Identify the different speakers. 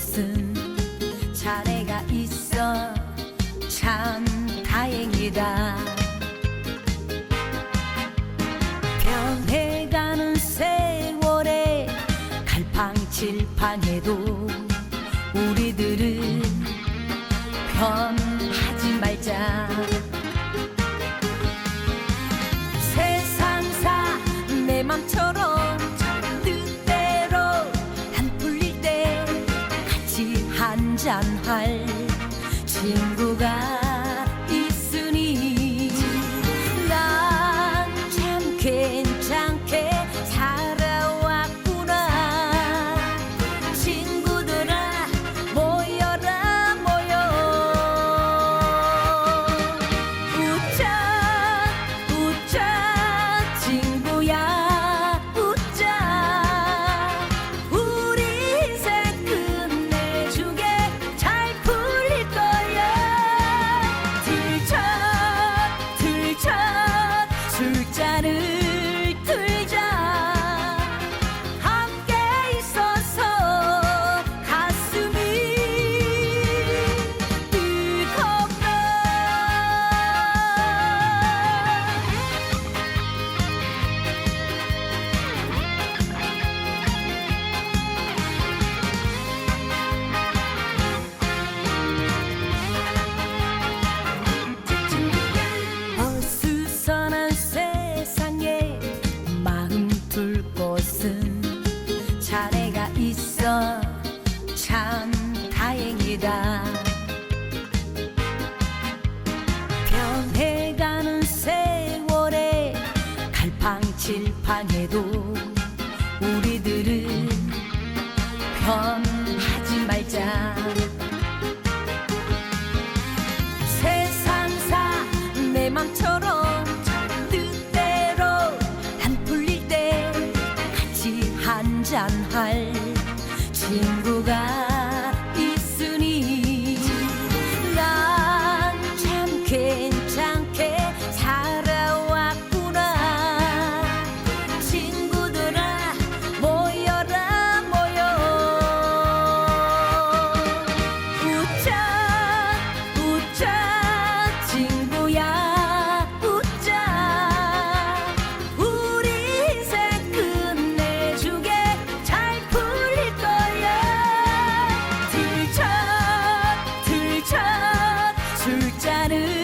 Speaker 1: 쓴 자네가 있어 참 다행이다. 변해가는 세월에 갈팡질팡해도 우리들은 변 จันทร์ ゃる 방해도 ちゃる